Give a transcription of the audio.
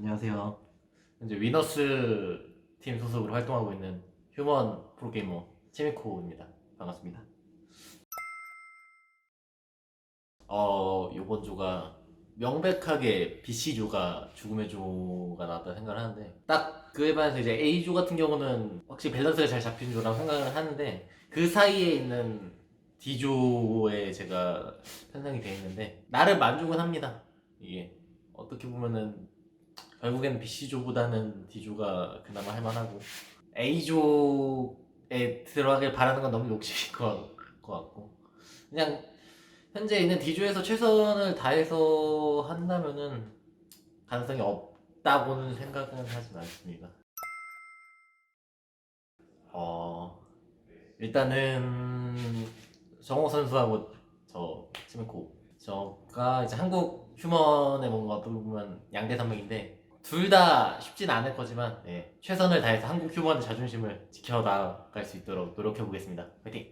안녕하세요. 현재 위너스 팀 소속으로 활동하고 있는 휴먼 프로게이머 치미코입니다. 반갑습니다. 어, 요번 조가 명백하게 BC조가 죽음의 조가 나왔다 생각을 하는데 딱 그에 반해서 이제 A조 같은 경우는 확실히 밸런스가 잘 잡힌 조라고 생각을 하는데 그 사이에 있는 D조에 제가 편성이 되어 있는데 나름 만족은 합니다. 이게 어떻게 보면은 결국에는 BC조보다는 D조가 그나마 할만하고 A조에 들어가길 바라는 건 너무 욕심인 것, 것 같고 그냥 현재 있는 D조에서 최선을 다해서 한다면은 가능성이 없다고는 생각은 하진 않습니다. 어 일단은 정호 선수하고 저 치메코 저가 이제 한국 휴먼의 뭔가 어떻게 보면 양대 산맥인데 둘 다 쉽진 않을 거지만 네, 최선을 다해서 한국 휴먼의 자존심을 지켜나갈 수 있도록 노력해 보겠습니다. 화이팅!